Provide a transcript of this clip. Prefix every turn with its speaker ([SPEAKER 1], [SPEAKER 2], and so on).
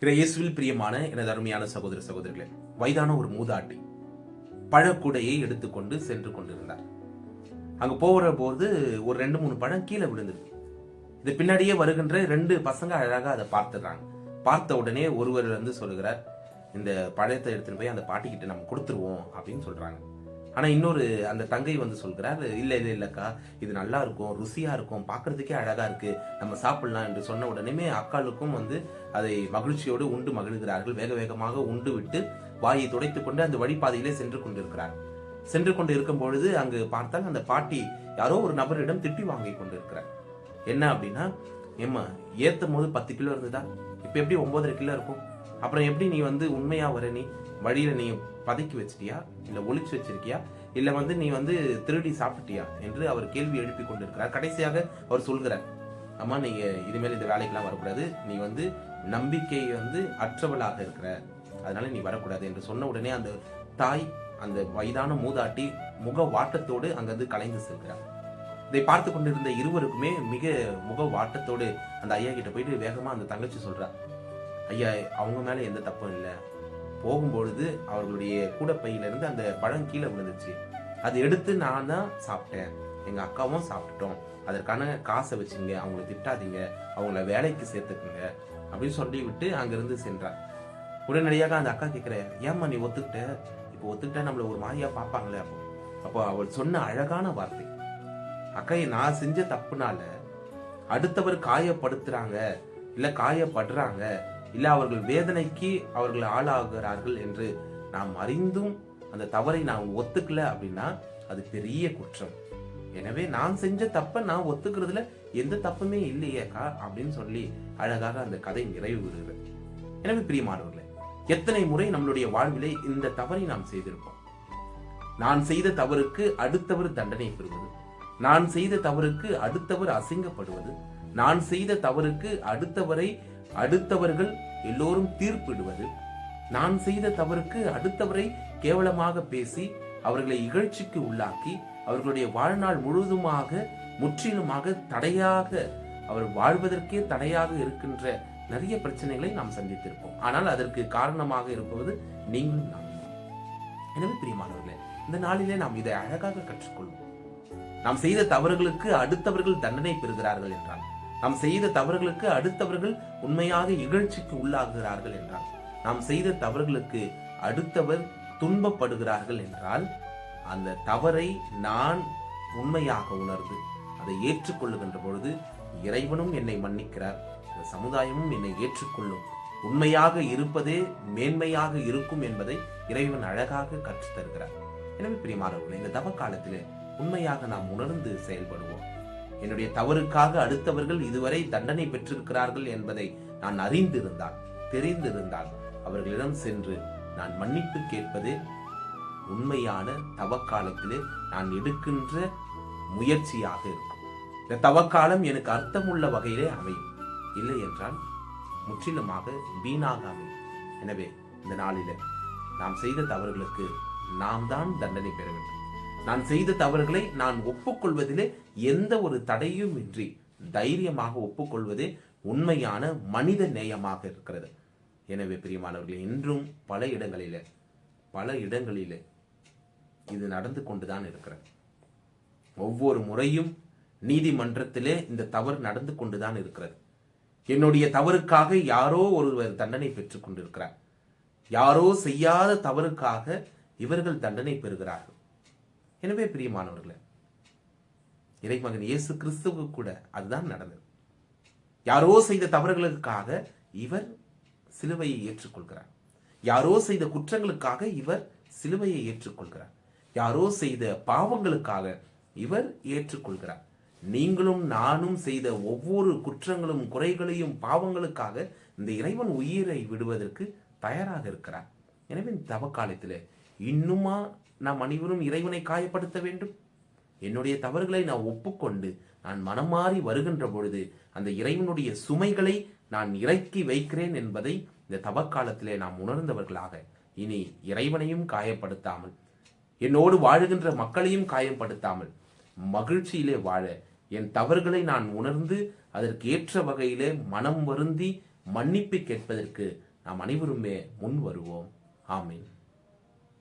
[SPEAKER 1] பிற பிரியமான எனது அருமையான சகோதர சகோதரிகளே வயதான ஒரு மூதாட்டி பழக்கூடையை எடுத்துக்கொண்டு சென்று கொண்டிருந்தார். அங்க போகிற போது ஒரு ரெண்டு மூணு பழம் கீழே விழுந்தது. இது பின்னாடியே வருகின்ற ரெண்டு பசங்க அழகாக அதை பார்த்துடுறாங்க. பார்த்த உடனே ஒருவர் வந்து சொல்லுகிறார் இந்த பழத்தை எடுத்துட்டு போய் அந்த பாட்டிக்கிட்ட நம்ம கொடுத்துருவோம் அப்படின்னு சொல்றாங்க. ஆனால் இன்னொரு அந்த தங்கை வந்து சொல்கிறார் இல்லை இல்லை இல்லைக்கா இது நல்லா இருக்கும் ருசியாக இருக்கும் பார்க்குறதுக்கே அழகாக இருக்குது நம்ம சாப்பிட்லாம் என்று சொன்ன உடனே அக்காளுக்கும் வந்து அதை மகிழ்ச்சியோடு உண்டு மகிழ்கிறார்கள். வேக வேகமாக உண்டு விட்டு வாயை துடைத்து கொண்டு அந்த வழிபாதையிலே சென்று கொண்டிருக்கிறார். சென்று கொண்டு இருக்கும் பொழுது அங்கு பார்த்தால் அந்த பாட்டி யாரோ ஒரு நபரிடம் திட்டி வாங்கி கொண்டிருக்கிறார். என்ன அப்படின்னா ஏம்மா ஏற்றும் போது பத்து கிலோ இருந்ததா? இப்போ எப்படி ஒன்பதரை கிலோ இருக்கும்? அப்புறம் எப்படி நீ வந்து உண்மையாக வர நீ வழியில நீ பதுக்கி வச்சிட்டியா? இல்லை ஒழிச்சு வச்சிருக்கியா? இல்லை வந்து நீ வந்து திருடி சாப்பிட்டியா? என்று அவர் கேள்வி எழுப்பி கொண்டிருக்கிறார். கடைசியாக அவர் சொல்கிறார் அம்மா நீங்கள் இதுமாரி இந்த வேலைக்கெல்லாம் வரக்கூடாது. நீ வந்து நம்பிக்கை வந்து அற்றவளாக இருக்கிற. அதனால நீ வரக்கூடாது. என்று சொன்ன உடனே அந்த தாய் அந்த வயதான மூதாட்டி முக வாட்டத்தோடு அங்கிருந்து கலைந்து செல்கிறார். இதை பார்த்து கொண்டிருந்த இருவருக்குமே மிக முக வாட்டத்தோடு அந்த ஐயா கிட்ட போயிட்டு வேகமா அந்த தங்கச்சி சொல்றா ஐயா அவங்க மேல எந்த தப்பும் இல்லை. போகும்பொழுது அவர்களுடைய கூடப்பையில இருந்து அந்த பழம் கீழே விழுந்துச்சு. அதை எடுத்து நான் தான் சாப்பிட்டேன். எங்க அக்காவும் சாப்பிட்டுட்டோம். அதற்கான காசை வச்சுங்க அவங்கள திட்டாதீங்க அவங்கள வேலைக்கு சேர்த்துக்குங்க அப்படின்னு சொல்லி விட்டு அங்கிருந்து சென்றார். உடனடியாக அந்த அக்கா கேட்குற ஏம்மா நீ ஒத்துக்கிட்ட? இப்போ ஒத்துக்கிட்ட நம்மளை ஒரு மாதிரியா பார்ப்பாங்களே அப்போ? அப்போ அவள் சொன்ன அழகான வார்த்தை அக்கையை நான் செஞ்ச தப்புனால அடுத்தவர் காயப்படுத்துறாங்க இல்லை காயப்படுறாங்க இல்லை அவர்கள் வேதனைக்கு அவர்கள் ஆளாகிறார்கள் என்று நாம் அறிந்தும் அந்த தவறை நான் ஒத்துக்கல அப்படின்னா அது பெரிய குற்றம். எனவே நான் செஞ்ச தப்பை நான் ஒத்துக்கிறதுல எந்த தப்புமே இல்லையேக்கா அப்படின்னு சொல்லி அழகாக அந்த கதை நிறைவு பெறுகிறது எனவே பிரியமானவர்களே எத்தனை முறை நம்மளுடைய வாழ்விலே இந்த தவறை நாம் செய்திருப்போம்? நான் செய்த தவறுக்கு அடுத்தவர் தண்டனை பெறுவது நான் செய்த தவறுக்கு அடுத்தவர் அசிங்கப்படுவது நான் செய்த தவறுக்கு அடுத்தவரை அடுத்தவர்கள் எல்லோரும் தீர்ப்பிடுவது. நான் செய்த தவறுக்கு அடுத்தவரை கேவலமாக பேசி அவர்களை இகழ்ச்சிக்கு உள்ளாக்கி அவர்களுடைய வாழ்நாள் முழுவதுமாக முற்றிலுமாக தடையாக அவர் வாழ்வதற்கே தடையாக இருக்கின்ற நிறைய பிரச்சனைகளை நாம் சந்தித்திருப்போம். ஆனால் அதற்கு காரணமாக இருப்பது நீங்களும் நான் எனவே பிரியமானவர்களே இந்த நாளிலே நாம் இதை அழகாக கற்றுக்கொள்வோம். நாம் செய்த தவறுகளுக்கு அடுத்தவர்கள் தண்டனை பெறுகிறார்கள் என்றால் நாம் செய்த தவறுகளுக்கு அடுத்தவர்கள் உண்மையாக இகழ்ச்சிக்கு உள்ளாகிறார்கள் என்றால் நாம் செய்த தவறுகளுக்கு அடுத்தவர் துன்பப்படுகிறார்கள் என்றால் அந்த தவறை நான் உண்மையாக உணர்ந்து அதை ஏற்றுக்கொள்ளுகின்ற பொழுது இறைவனும் என்னை மன்னிக்கிறார். இந்த சமுதாயமும் என்னை ஏற்றுக்கொள்ளும். உண்மையாக இருப்பதே மேன்மையாக இருக்கும் என்பதை இறைவன் அழகாக கற்றுத் தருகிறார் எனவே பிரியமானவர்களே இந்த தவ காலத்திலே உண்மையாக நாம் உணர்ந்து செயல்படுவோம். என்னுடைய தவறுக்காக அடுத்தவர்கள் இதுவரை தண்டனை பெற்றிருக்கிறார்கள் என்பதை நான் அறிந்திருந்தால் தெரிந்திருந்தால் அவர்களிடம் சென்று நான் மன்னிப்பு கேட்பது உண்மையான தவக்காலத்திலே நான் எடுக்கின்ற முயற்சியாக இருக்கும். இந்த தவக்காலம் எனக்கு அர்த்தமுள்ள வகையிலே அமையும். இல்லை என்றால் முற்றிலுமாக வீணாக அமையும். எனவே இந்த நாளில நாம் செய்த தவறுகளுக்கு நாம் தான் தண்டனை பெற வேண்டும். நான் செய்த தவறுகளை நான் ஒப்புக்கொள்வதிலே எந்த ஒரு தடையும் இன்றி தைரியமாக ஒப்புக்கொள்வதே உண்மையான மனித நேயமாக இருக்கிறது. எனவே பிரியமானவர்களே இன்றும் பல இடங்களில் பல இடங்களில் இது நடந்து கொண்டுதான் இருக்கிறது. ஒவ்வொரு முறையும் நீதிமன்றத்திலே இந்த தவறு நடந்து கொண்டுதான் இருக்கிறது. என்னுடைய தவறுக்காக யாரோ ஒருவர் தண்டனை பெற்றுக் கொண்டிருக்கிறார். யாரோ செய்யாத தவறுக்காக இவர்கள் தண்டனை பெறுகிறார்கள். எனவே பிரியமானவர்களே இறைமகன் இயேசு கிறிஸ்துவுக்கு கூட அதுதான் நடந்தது. யாரோ செய்த தவறுகளுக்காக இவர் சிலுவையை ஏற்றுக்கொள்கிறார். யாரோ செய்த குற்றங்களுக்காக இவர் சிலுவையை ஏற்றுக்கொள்கிறார். யாரோ செய்த பாவங்களுக்காக இவர் ஏற்றுக்கொள்கிறார். நீங்களும் நானும் செய்த ஒவ்வொரு குற்றங்களும் குறைகளையும் பாவங்களுக்காக இந்த இறைவன் உயிரை விடுவதற்கு தயாராக இருக்கிறார். எனவே இந்த தவக்காலத்தில் இன்னுமா நாம் அனைவரும் இறைவனை காயப்படுத்த வேண்டும். என்னுடைய தவறுகளை நான் ஒப்புக்கொண்டு நான் மனம் மாறி வருகின்ற பொழுது அந்த இறைவனுடைய சுமைகளை நான் இறக்கி வைக்கிறேன் என்பதை இந்த தவக்காலத்திலே நாம் உணர்ந்தவர்களாக இனி இறைவனையும் காயப்படுத்தாமல் என்னோடு வாழுகின்ற மக்களையும் காயப்படுத்தாமல் மகிழ்ச்சியிலே வாழ என் தவறுகளை நான் உணர்ந்து அதற்கு ஏற்ற வகையிலே மனம் வருந்தி மன்னிப்பு கேட்பதற்கு நாம் அனைவருமே முன் வருவோம். ஆமீன்.